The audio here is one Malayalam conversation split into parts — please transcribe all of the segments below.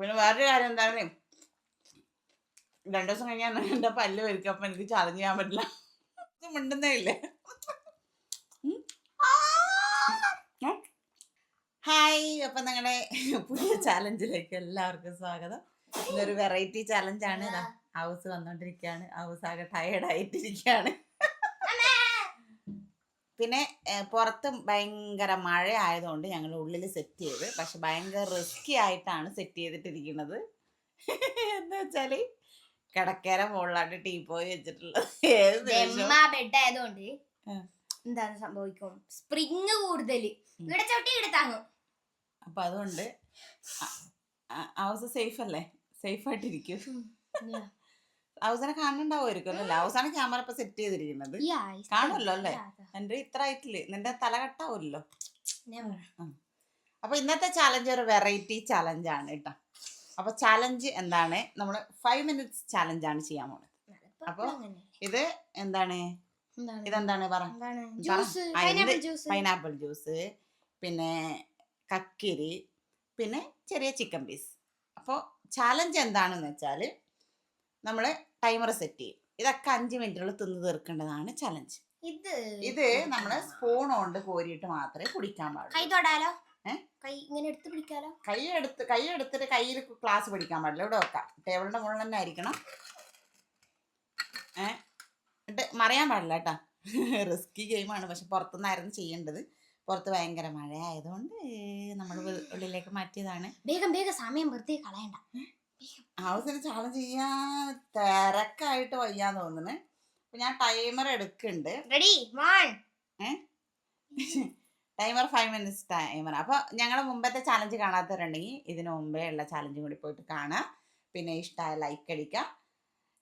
പിന്നെ വേറൊരു കാര്യം എന്താണ്? രണ്ടു ദിവസം കഴിഞ്ഞാൽ എന്റെ പല്ല് വരിക്കും അപ്പം എനിക്ക് ചലഞ്ച് ചെയ്യാൻ പറ്റില്ല. മിണ്ടുന്നേ ഇല്ലേ. ഹായ് അപ്പം നിങ്ങളുടെ പുതിയ ചാലഞ്ചിലേക്ക് എല്ലാവർക്കും സ്വാഗതം. ഇതൊരു വെറൈറ്റി ചാലഞ്ചാണ് ഹൗസ് വന്നോണ്ടിരിക്കാണ്. ഹൗസ് ആകെ ടയേർഡ് ആയിട്ടിരിക്കുകയാണ് പിന്നെ പുറത്ത് ഭയങ്കര മഴ ആയതുകൊണ്ട് ഞങ്ങൾ ഉള്ളിൽ സെറ്റ് ചെയ്ത് പക്ഷെ ഭയങ്കര റിസ്കി ആയിട്ടാണ് സെറ്റ് ചെയ്തിട്ടിരിക്കുന്നത്. എന്ന് വെച്ചാൽ കിടക്കേര മുകളിലാണ് ടീ പോയി വെച്ചിട്ടുള്ളത്. ബെഡ് ആയതുകൊണ്ട് എന്താണ് സംഭവിക്കും? സ്പ്രിങ് കൂടുതൽ ഇവിടെ ചവിട്ടി ഇവിടെ താങ്ങും. അപ്പൊ അതുകൊണ്ട് ഹൗസ് സേഫ് അല്ലേ? സേഫ് ആയിട്ടിരിക്കും. ഹൗസിനെ കാണുന്നുണ്ടാവുമായിരിക്കും അല്ലേ? ഹൗസാണ് ക്യാമറ ഇപ്പൊ സെറ്റ് ചെയ്തിരിക്കുന്നത്. കാണുമല്ലോ അല്ലേ? എന്റെ ഇത്ര ആയിട്ടില്ലേ? നിന്റെ തല കട്ടാവുമല്ലോ അപ്പൊ ഇന്നത്തെ ചാലഞ്ച് ഒരു വെറൈറ്റി ചാലഞ്ച് ആണ് കേട്ടോ. അപ്പൊ ചാലഞ്ച് എന്താണ്? നമ്മൾ ഫൈവ് മിനിറ്റ്സ് ചാലഞ്ച് ആണ് ചെയ്യാൻ പോണത്. അപ്പൊ ഇത് എന്താണ്? ഇതെന്താണ്? പറ. പൈനാപ്പിൾ ജ്യൂസ് പിന്നെ കക്കിരി പിന്നെ ചെറിയ ചിക്കൻ പീസ് അപ്പോൾ ചാലഞ്ച് എന്താണെന്ന് വെച്ചാൽ നമ്മൾ ടൈമർ സെറ്റ് ചെയ്യും. ഇതൊക്കെ അഞ്ച് മിനിറ്റുള്ള തിന്ന് തീർക്കേണ്ടതാണ് ചലഞ്ച് ഇത് ഇത് നമ്മൾ സ്പൂൺ കൊണ്ട് കോരിയിട്ട് മാത്രമേ കുടിക്കാൻ കൈ പാടുള്ളൂ തൊടാലോ കൈ ഇങ്ങനെ എടുത്ത് പിടിക്കാലോ? കൈ എടുത്ത് കൈ എടുത്തിട്ട് കയ്യിൽ ക്ലാസ് പിടിക്കാൻ പാടില്ല. ഇവിടെ വെക്കാം. ടേബിളിന്റെ മുകളിൽ തന്നെ ആയിരിക്കണം. ഏഹ് എന്നിട്ട് മറിയാൻ പാടില്ല കേട്ടോ. റിസ്കി ഗെയിമാണ് പക്ഷെ പുറത്തുനിന്നായിരുന്നു ചെയ്യേണ്ടത്. പുറത്ത് ഭയങ്കര മഴ ആയതുകൊണ്ട് നമ്മൾ ഉള്ളിലേക്ക് മാറ്റിയതാണ്. വേഗം വേഗം സമയം വെറുതെ കളയണ്ട. ഹൗസിന് ചാലഞ്ച് ചെയ്യാൻ തിരക്കായിട്ട് വയ്യാന്ന് തോന്നുന്നു. അപ്പൊ ഞാൻ ടൈമർ എടുക്കുന്നുണ്ട് ready one timer five minutes timer. അപ്പൊ ഞങ്ങളുടെ മുമ്പത്തെ ചാലഞ്ച് കാണാത്തവരുണ്ടെങ്കിൽ ഇതിനു മുമ്പേ ഉള്ള ചാലഞ്ചും കൂടി പോയിട്ട് കാണാം. പിന്നെ ഇഷ്ടമായ ലൈക്ക് അടിക്കാം.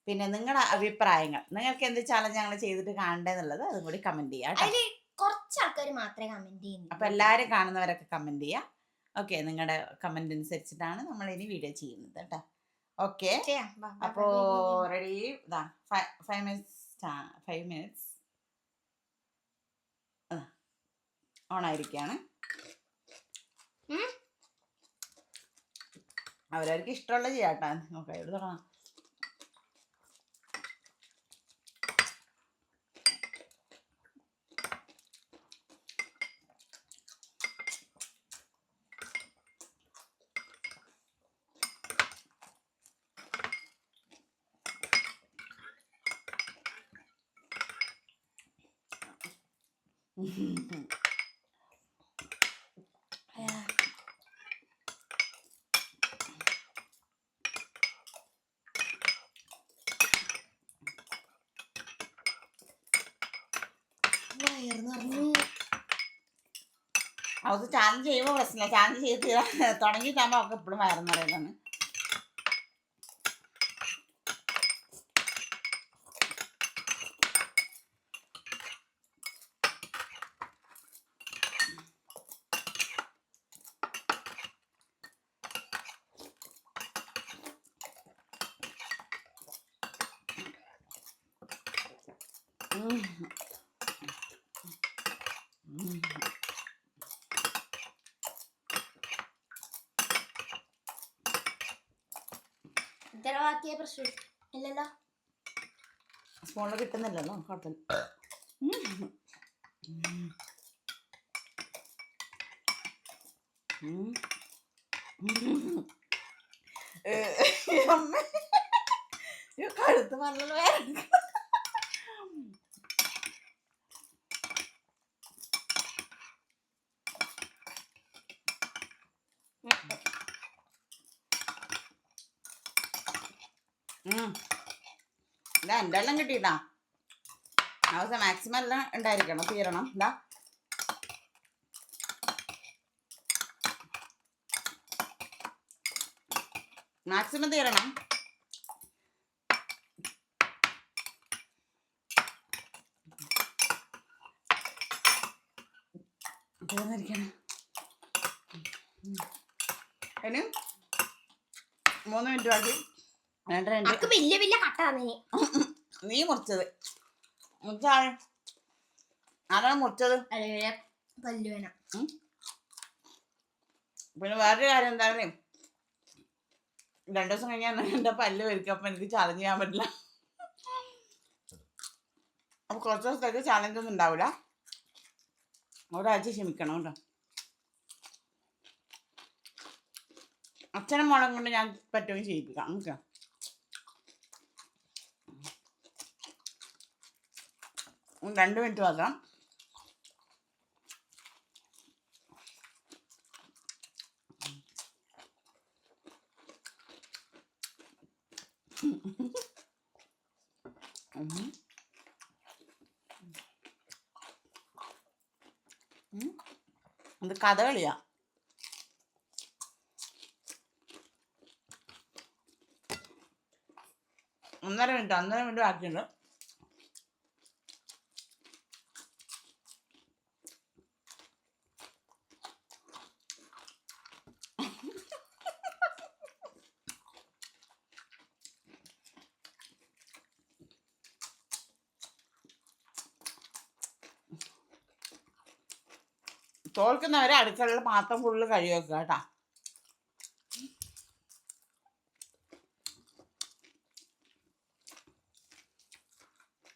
പിന്നെ നിങ്ങളുടെ അഭിപ്രായങ്ങൾ. നിങ്ങൾക്ക് എന്ത് ചാലഞ്ച് ഞങ്ങൾ ചെയ്തിട്ട് കാണണ്ടെന്നുള്ളത് അതും കൂടി കമന്റ് ചെയ്യാം കുറച്ച് ആൾക്കാർ മാത്രമേ കമന്റ് ചെയ്യുന്നു അപ്പോൾ എല്ലാരും കാണുന്നവരൊക്കെ കമന്റ് ചെയ്യാം. ഓക്കെ നിങ്ങളുടെ കമന്റ് അനുസരിച്ചിട്ടാണ് നമ്മൾ ഇനി വീഡിയോ ചെയ്യുന്നത് കേട്ടോ. ഓക്കെ വാ. Ready five minutes five minutes on ആയിരിക്കാണ്. അവരവർക്ക് ഇഷ്ടമുള്ള ചെയ്യാട്ടാ. നോക്കാം എവിടെ തുടങ്ങാം. അത് ചാലഞ്ച് ചെയ്യുമ്പോൾ പ്രശ്നമില്ല. ചാലഞ്ച് ചെയ്ത് തീരാ- തന്നെ അവർക്ക് എപ്പോഴും വയറെന്ന് ഇത്ര ബാക്കിയ പ്രശ്നം ഇല്ലല്ലോ സ്പൂണിൽ കിട്ടുന്നില്ലല്ലോ ഹോട്ടൽ കഴുത്ത് നല്ല ഇതാ എന്റെ എല്ലാം കിട്ടിയിട്ടാ. ആവശ്യം മാക്സിമം എല്ലാം ഉണ്ടായിരിക്കണം തീരണം. ഇതാ. മാക്സിമം തീരണം. തീർന്നിരിക്കണം അതിന് മൂന്ന് മിനിറ്റ് ബാക്കി. രണ്ട് രണ്ട്. അക്ക് വലിയ വലിയ കട്ട തന്നെ നീ മുറിച്ചത്. മുറിച്ചാണ് ആരാണ് മുറിച്ചത്? പല്ലുവേന. പിന്നെ വേറൊരു കാര്യം എന്താണെ രണ്ടു ദിവസം കഴിഞ്ഞാൽ എന്റെ പല്ല് വരിക്കും അപ്പം എനിക്ക് ചാലഞ്ച് ചെയ്യാൻ പറ്റില്ല. അപ്പോൾ കുറച്ച് ദിവസത്തേക്ക് ചാലഞ്ച് ഒന്നും ഉണ്ടാവില്ല ഒരാഴ്ച ക്ഷമിക്കണം കേട്ടോ. അച്ഛനും മോളും കൊണ്ട് ഞാൻ പറ്റുമെങ്കിൽ ചെയ്യിപ്പിക്കാം. നമുക്ക് രണ്ട് മിനിറ്റ് മാത്രം ഉം. ഉം. ഇത് കഥകളിയാ ഒന്നര മിനിറ്റ് ഒന്നര മിനിറ്റ് ബാക്കിയുണ്ട് തോൽക്കുന്നവരെ അടുക്കളയിൽ മാത്രം ഫുള്ള് കഴുകി വെക്കുക കേട്ടാ.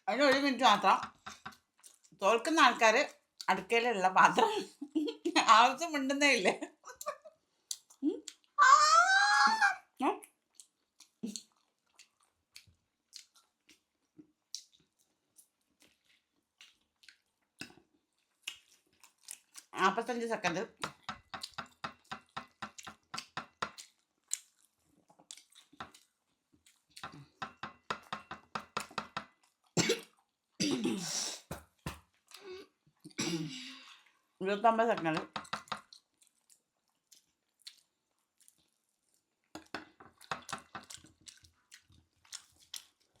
അതിന് ഒരു മിനിറ്റ് മാത്രം. തോൽക്കുന്ന ആൾക്കാർ അടുക്കളയിലുള്ള പാത്രം ആവശ്യം മിണ്ടുന്നേ ഇല്ലേ? നാൽപ്പത്തഞ്ച് സെക്കൻഡ് ഇരുപത്തൊമ്പത് സെക്കൻഡ്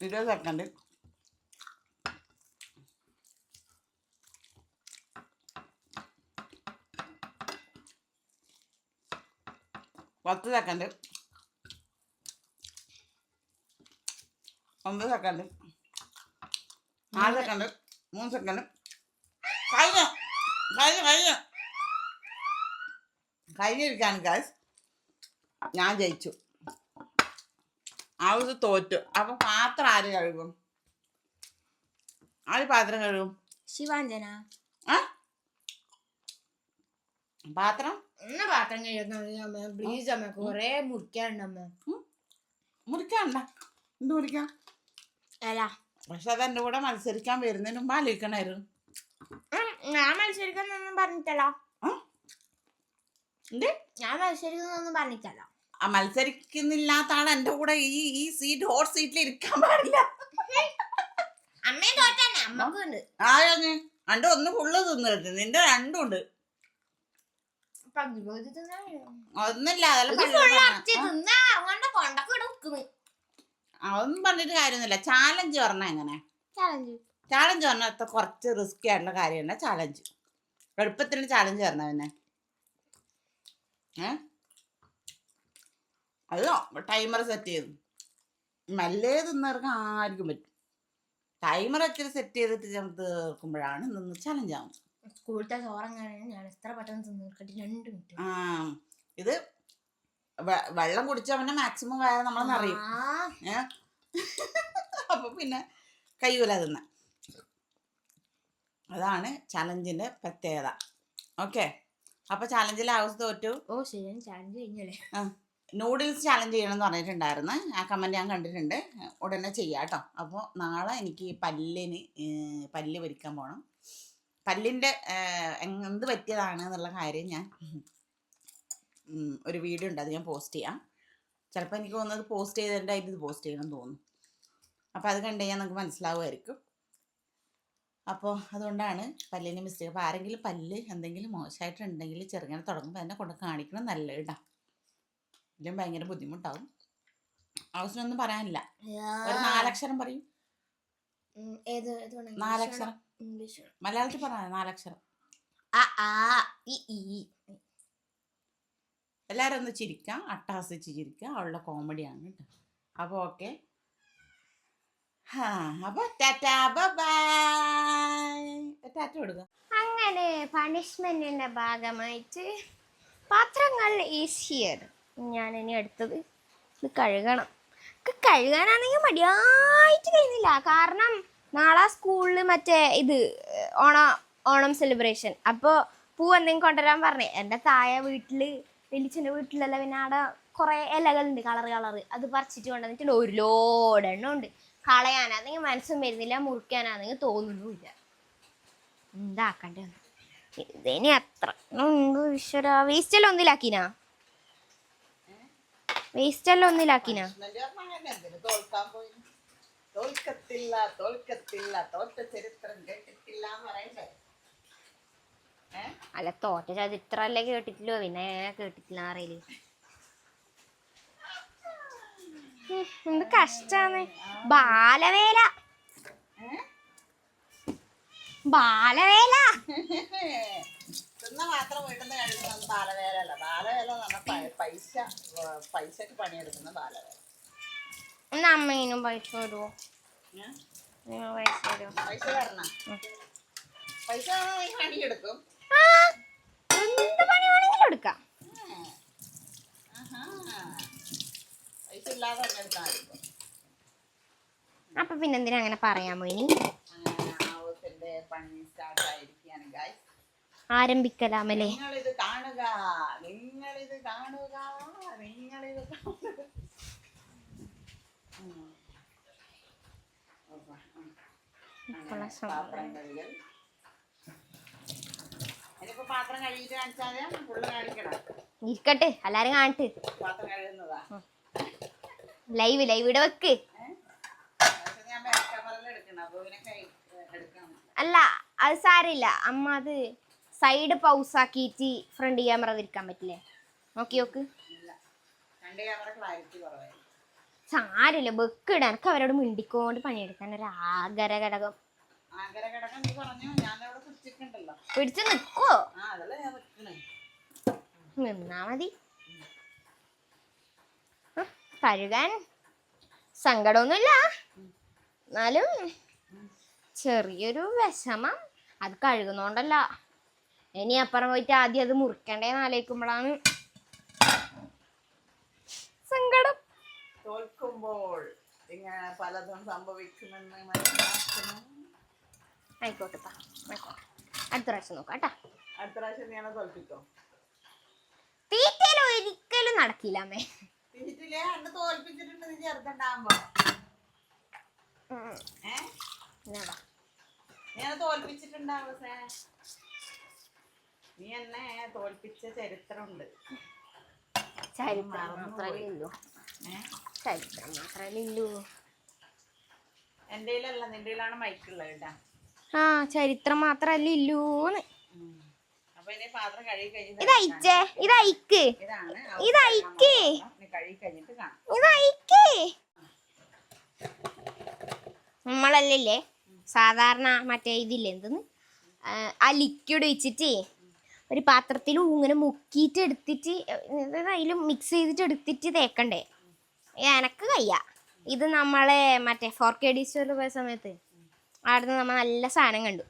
ഇരുപത് സെക്കൻഡ് പത്ത് സെക്കൻഡ് ഒമ്പത് സെക്കൻഡ് നാല് സെക്കൻഡ് മൂന്ന് സെക്കൻഡ് കഴിഞ്ഞു. കഴിഞ്ഞു കഴിഞ്ഞു. കഴിഞ്ഞിരിക്കാണ് ഗായ്സ് ഞാൻ ജയിച്ചു. ആവശ്യ തോറ്റു. അപ്പൊ പാത്രം ആര് കഴുകും? ആര് പാത്രം കഴുകും? ശിവാഞ്ജന. ആ പാത്രം? ഒന്ന് പാത്രം കഴിയുന്ന പ്ലീസ് അമ്മ കൊറേ മുറിക്കാണ്ട് അമ്മ. മുറിക്കാണ്ട എന്ത് മുറിക്കാം? അല്ല പക്ഷെ അത് എന്റെ കൂടെ മത്സരിക്കാൻ വരുന്നതിന് മുമ്പ് ആലോചിക്കണായിരുന്നു. ഞാൻ മത്സരിക്കുന്നൊന്നും പറഞ്ഞിട്ടല്ലോ. ആ? എന്ത്? ഞാൻ മത്സരിക്കുന്നൊന്നും പറഞ്ഞിട്ടല്ലോ. ആ മത്സരിക്കുന്നില്ലാത്ത ആൾ എന്റെ കൂടെ ഈ ഈ സീറ്റ് ഹോട്ട് സീറ്റിൽ ഇരിക്കാൻ പാടില്ല. അമ്മയും തോറ്റാണ് അമ്മക്കും ഉണ്ട് ആരാണ് എന്റെ ഒന്ന് ഫുള്ള് തിന്നിട്ട് നിന്റെ രണ്ടും ഉണ്ട്. പകുതി പറഞ്ഞ- ആ, അതൊന്നും പറഞ്ഞിട്ട് കാര്യമൊന്നുമില്ല. ചാലഞ്ച് പറഞ്ഞാൽ എങ്ങനെ? ചലഞ്ച് പറഞ്ഞാൽ അത്ര കുറച്ച് റിസ്ക് ആയിട്ടുള്ള കാര്യമാണ് ചാലഞ്ച് എളുപ്പത്തിന് ചാലഞ്ച് പറഞ്ഞ പിന്നെ. അല്ലോ ടൈമർ സെറ്റ് ചെയ്തു. മെല്ലെ തിന്നവർക്ക് ആർക്കും പറ്റും. ടൈമർ അച്ഛൻ സെറ്റ് ചെയ്തിട്ട് തീർക്കുമ്പോഴാണ് നിന്ന് ചലഞ്ച് സ്കൂളത്തെ ചോറങ്ങനെ ഞാൻ എത്ര പെട്ടെന്ന് തിന്നിട്ട് രണ്ട് മിനിറ്റ് ആ ഇത് വെള്ളം കുടിച്ചവനെ മാക്സിമം വേറെ നമ്മൾ നിറയും അപ്പൊ പിന്നെ കയ്യൂല തിന്ന അതാണ് ചലഞ്ചിന്റെ പ്രത്യേകത. ഓക്കെ? അപ്പൊ ചലഞ്ചിൽ ആവശ്യം തോറ്റു? ഓ ശരി. ചലഞ്ച് കഴിഞ്ഞല്ലേ? നൂഡിൽസ് ചാലഞ്ച് ചെയ്യണമെന്ന് പറഞ്ഞിട്ടുണ്ടായിരുന്നു. ആ കമന്റ് ഞാൻ കണ്ടിട്ടുണ്ട്. ഉടനെ ചെയ്യാട്ടോ കേട്ടോ. അപ്പോൾ നാളെ എനിക്ക് പല്ലിന് പല്ല് വരിക്കാൻ പോകണം പല്ലിന്റെ എന്ത് പറ്റിയതാണ് എന്നുള്ള കാര്യം ഞാൻ ഒരു വീഡിയോ ഉണ്ട്. അത് ഞാൻ പോസ്റ്റ് ചെയ്യാം. ചിലപ്പോൾ എനിക്ക് തോന്നുന്നത് പോസ്റ്റ് ചെയ്തതിന്റെ ആയിട്ട് ഇത് പോസ്റ്റ് ചെയ്യണം തോന്നുന്നു. അപ്പോൾ അത് കണ്ടു കഴിഞ്ഞാൽ നമുക്ക് മനസ്സിലാവുമായിരിക്കും. അപ്പോൾ അതുകൊണ്ടാണ് പല്ലിന് മിസ്റ്റേക്ക് അപ്പോൾ ആരെങ്കിലും പല്ല് എന്തെങ്കിലും മോശമായിട്ടുണ്ടെങ്കിൽ ചെറുങ്ങനെ തുടങ്ങുമ്പോൾ തന്നെ കൊണ്ട് കാണിക്കണം നല്ല ഇടാം ഇതിലും ഭയങ്കര ബുദ്ധിമുട്ടാവും. ആവശ്യമൊന്നും പറയാനില്ല. ഒരു നാലക്ഷരം പറയും. നാലക്ഷരം? ഇംഗ്ലീഷ്. മലയാളത്തിൽ പറഞ്ഞ നാലക്ഷരം. ആ ആ ഇ ഈ എല്ലാവരും ഒന്ന് ചിരിക്കാം. അട്ടഹസിച്ച് ചിരിക്കാം. അവളുടെ കോമഡിയാണ് കേട്ടോ. അപ്പോൾ ഓക്കെ ഹാ അപ്പോൾ ടാറ്റാ ബൈ ടാറ്റ കൊടുക്കുക അങ്ങനെ പണിഷ്മെന്റിന്റെ ഭാഗമായിട്ട് പാത്രങ്ങൾ ഈസ് ഹിയർ. ഞാൻ ഇനി അടുത്തത് ഇത് കഴുകണം. കഴുകാനാണെങ്കിൽ മടിയായിട്ട് കഴിയുന്നില്ല കാരണം നാളെ സ്കൂളിൽ മറ്റേ ഇത് ഓണ ഓണം സെലിബ്രേഷൻ അപ്പോൾ പൂ എന്തെങ്കിലും കൊണ്ടുവരാൻ പറഞ്ഞേ. എന്റെ തായ വീട്ടിൽ വലിച്ചന്റെ വീട്ടിലല്ല പിന്നെ അവിടെ കുറേ ഇലകളുണ്ട് കളർ കളർ അത് പറിച്ചിട്ട് കൊണ്ടുവന്നിട്ടുണ്ട്. ഒരു ലോഡ് എണ്ണം ഉണ്ട്. കളയാനാണെങ്കിൽ മനസ്സും വരുന്നില്ല മുറിക്കാനാണെങ്കിൽ തോന്നുന്നുമില്ല. എന്താക്കണ്ടേ ഇതിനി അത്ര. ഈശ്വര. വേസ്റ്റ് എല്ലാം ഒന്നിലാക്കിനാ? വേസ്റ്റ് എല്ലാം ഒന്നിലാക്കിനാ? തോൽക്കത്തില്ല തോൽക്കത്തില്ല. തോറ്റ ചരിത്രം കേട്ടിട്ടില്ല എന്ന് പറയണ്ടേ ഏ? അല്ല തോറ്റ ചരിത്രം അല്ലേ കേട്ടിട്ടില്ലോ? പിന്നെ കേട്ടിട്ടില്ല അറിയില്ല എന്ത് കഷ്ടാണ് ബാലവേല. ബാലവേല. തിന്ന മാത്രം വീട്ടിൽ നിന്ന് കഴിക്കുന്നത് ബാലവേല എന്ന് പറഞ്ഞാൽ പ- പൈസ പൈസക്ക് പണിയെടുക്കുന്ന ബാലവേല. എന്നാ അമ്മയിനും പൈസ വരുമോ ഏ? പൈസ തരുമോ പൈസ തരണം? പൈസ ആ എന്ത് പണി വേണമെങ്കിലും എടുക്കാം. അപ്പൊ പിന്നെന്തിനാ അങ്ങനെ പറയാൻ പോയി ആരംഭിക്കലാമല്ലേ? നിങ്ങളിത് കാണുക. നിങ്ങളിത് കാണുക. നിങ്ങളിത് കാണുക. പാത്രം കഴുകൽ. ഇനിയിപ്പോ പാത്രം കഴുകിയിട്ട് കാണിച്ചാൽ ഫുള്ള് കാണിക്കണം. ഇരിക്കട്ടെ എല്ലാരും കാണട്ട്. പാത്രം കഴുകുന്നതാ. ലൈവ് ലൈവ് ഇവിടെ വെക്ക്. അല്ല അത് സാരില്ല അമ്മ അത് സൈഡ് പൗസ് ആക്കിയിട്ട് ഫ്രണ്ട് ക്യാമറ തിരിക്കാൻ പറ്റില്ലേ? നോക്കി നോക്ക്. ക്യാമറ ക്ലാരിറ്റി കുറവായി സാരില്ല വെക്കിട എനിക്ക് അവരോട് മിണ്ടിക്കൊണ്ട് പണിയെടുക്കാൻ ഒരു ആഗര ഘടകം പിടിച്ചു നിക്കോ? നിന്നാ മതി. കഴുകാൻ സങ്കടമൊന്നുമില്ല. എന്നാലും ചെറിയൊരു വിഷമം അത് കഴുകുന്നോണ്ടല്ല. ഇനി അപ്പുറം പോയിട്ട് ആദ്യം അത് മുറിക്കണ്ടേന്ന് ആലോചിക്കുമ്പോഴാണ് സങ്കടം. തോൽക്കുമ്പോൾ ഇങ്ങനെ പലതും സംഭവിക്കുമെന്ന് മനസ്സിലാക്കണം. ആയിക്കോട്ടെ ആയിക്കോട്ടെ. അടുത്ത പ്രാവശ്യം നോക്കാം കേട്ടാ. അടുത്ത പ്രാവശ്യം ഞാൻ തോൽപ്പിക്കോ? തീറ്റയിൽ ഒരിക്കലും നടക്കില്ല അമ്മേ. തീറ്റിലെ അന്ന് തോൽപ്പിച്ചിട്ടുണ്ട് നീ ചെറുതുണ്ടാകുമ്പോ എന്നെ തോൽപ്പിച്ചിട്ടുണ്ടാവും സേ? നീ എന്നെ തോൽപ്പിച്ച ചരിത്രമുണ്ട്. ചരിത്രം. മാത്രമേ ഉള്ളൂ. ഏ? ചരിത്രം മാത്രമേ ഉള്ളൂ എന്റെ കയ്യിലല്ല നിന്റെ കയ്യിലാണ് മൈക്കുള്ളത് കേട്ടാ ആ ചരിത്രം മാത്രല്ല ഇല്ലൂന്ന് ഇതയച്ചേ ഇതയക്ക് ഇതാണ്. ഇത് അയക്ക്. നീ കഴുകി കഴിഞ്ഞിട്ട് കാണാം. ഇതയക്ക് നമ്മളല്ലേ സാധാരണ മറ്റേ ഇതില്ലേ എന്തെന്ന്? ആ, ലിക്വിഡ് ഒഴിച്ചിട്ട് ഒരു പാത്രത്തിൽ ഇങ്ങനെ മുക്കിയിട്ട് എടുത്തിട്ട് അതിൽ മിക്സ് ചെയ്തിട്ട് എടുത്തിട്ട് തേക്കണ്ടേ? എനക്ക് കയ്യ. ഇത് നമ്മളെ മറ്റേ ഫോർ കെ ഡി സ്റ്റോറിൽ പോയ സമയത്ത് അവിടുന്ന് നമ്മൾ നല്ല സാധനം കണ്ടു.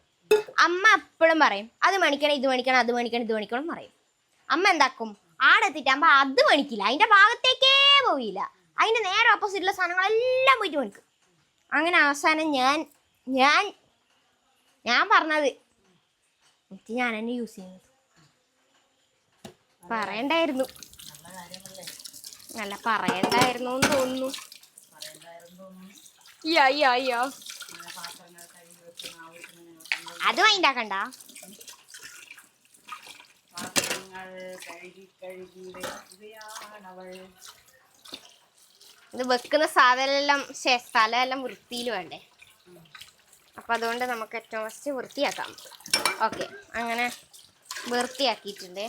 അമ്മ എപ്പോഴും പറയും അത് മേടിക്കണം ഇത് മേടിക്കണം അത് മേടിക്കണം ഇത് മേടിക്കണം പറയും. അമ്മ എന്താക്കും? ആടെ എത്തിയിട്ടാകുമ്പോൾ അത് മേടിക്കില്ല. അതിന്റെ ഭാഗത്തേക്കേ പോയില്ല അതിന്റെ നേരെ ഓപ്പോസിറ്റുള്ള സാധനങ്ങളെല്ലാം പോയിട്ട് മേടിക്കും. അങ്ങനെ അവസാനം ഞാൻ ഞാൻ ഞാൻ പറഞ്ഞത് എനിക്ക് ഞാൻ തന്നെ യൂസ് ചെയ്യുന്നത്. പറയണ്ടായിരുന്നു. കഴുകി പറയണ്ടായിരുന്നു എന്ന് തോന്നുന്നു അത് മൈൻഡാക്കണ്ട. വെക്കുകയാണവൾ ഇത് വെക്കുന്ന സാധനമെല്ലാം സ്ഥലമെല്ലാം വൃത്തിയിൽ വേണ്ടേ. അപ്പം അതുകൊണ്ട് നമുക്ക് ഏറ്റവും ഫസ്റ്റ് വൃത്തിയാക്കാം. ഓക്കെ അങ്ങനെ വൃത്തിയാക്കിയിട്ടുണ്ട്.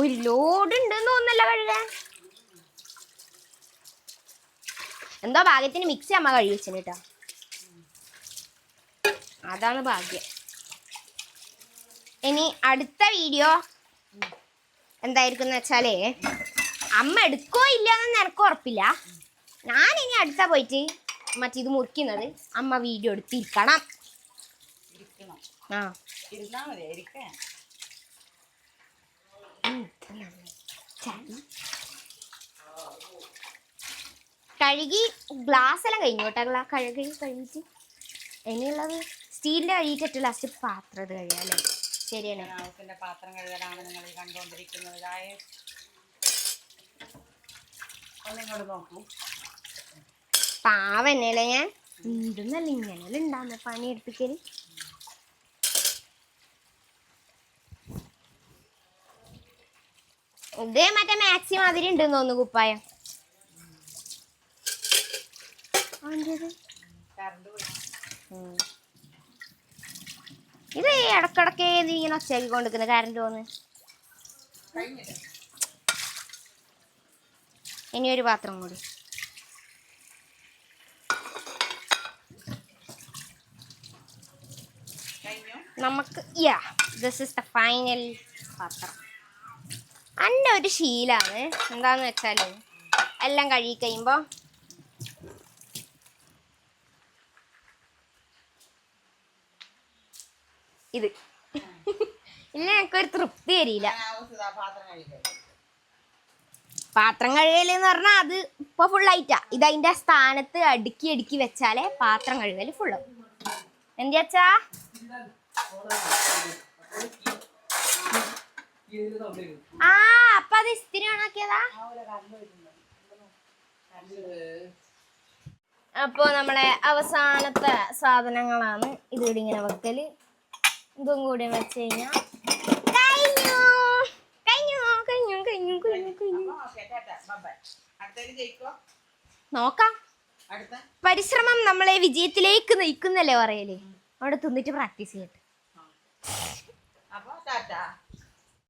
ഒരു ലോഡ് ഉണ്ടെന്ന് തോന്നല്ല കഴുകാൻ എന്തോ ഭാഗ്യത്തിന് മിക്സി അമ്മ കഴുകി വെച്ചിന് കേട്ടോ അതാണ് ഭാഗ്യം. ഇനി അടുത്ത വീഡിയോ എന്തായിരിക്കും എന്ന് വെച്ചാലേ അമ്മ എടുക്കോ ഇല്ല എന്ന് എനിക്ക് ഉറപ്പില്ല. ഞാൻ ഇനി അടുത്ത പോയിട്ട് മറ്റേ ഇത് മുറിക്കുന്നത് അമ്മ വീഡിയോ എടുത്തിരിക്കണം. ആ. ഇരുന്നാ മതി. കഴുകി ഗ്ലാസ് എല്ലാം കഴിഞ്ഞു കേട്ടോ. ഗ്ലാ കഴുകി കഴിഞ്ഞിട്ട് ഇനിയുള്ളത് സ്റ്റീലിന്റെ കഴുകിയിട്ട് ലാസ്റ്റ് പാത്രം ഇത് കഴിയാം അല്ലേ? ശരിയല്ലേ പാത്രം കഴുകലാണ് നിങ്ങൾ കണ്ടുകൊണ്ടിരിക്കുന്നത്. പാവന്നല്ലേ ഞാൻ? ഉണ്ടെന്നല്ല ഇങ്ങനെ ഉണ്ടാകുന്ന പണി എടുപ്പിക്കൽ. ഇതേ മറ്റേ മാക്സി മാതിരി ഉണ്ടെന്ന് തോന്നുന്നു കുപ്പായം ആന്റിയത്? കറണ്ട് പോയി ഉം. ഇത് ഇടക്കിടക്ക് ഇങ്ങനെ ഒച്ചയാക്കി കൊണ്ടിരിക്കുന്ന കറണ്ട് പോന്ന് ഇനി ഒരു പാത്രം കൂടി. നമുക്ക് yeah this is the final പാത്രം. അന്ന ഒരു ശീലാണ്. എന്താന്ന് വെച്ചാൽ എല്ലാം കഴുകി കഴിയുമ്പോൾ ഇത്. ഇല്ല എനിക്കൊരു തൃപ്തി തരില്ല പാത്രം കഴുകൽ എന്ന് പറഞ്ഞാൽ അത് ഇപ്പൊ ഫുൾ ആയിട്ടാ ഇത് അതിന്റെ സ്ഥാനത്ത് അടുക്കി അടുക്കി വെച്ചാലേ പാത്രം കഴുകൽ ഫുള്ള് എന്താച്ചാ ആ അപ്പൊ അത് ഇസ്തിരി ഓണാക്കിയതാ? അപ്പോ നമ്മളെ അവസാനത്തെ സാധനങ്ങളാണ് ഇതിവിടെ ഇങ്ങനെ വെക്കൽ. ഇതും കൂടി വെച്ച് കഴിഞ്ഞാ കഴിഞ്ഞു. കഴിഞ്ഞു. കഴിഞ്ഞു. കഴിഞ്ഞു. കഴിഞ്ഞു. കഴിഞ്ഞു. ഓക്കെ ടാറ്റ ബൈ അടുത്തേക്ക് ജയിക്കോ? നോക്കാം. അടുത്ത? പരിശ്രമം നമ്മളെ വിജയത്തിലേക്ക് നയിക്കുന്നല്ലേ പറയലേ? അവിടെ തിന്നിട്ട് പ്രാക്ടീസ് ചെയ്യട്ടെ. അപ്പൊ ടാറ്റ.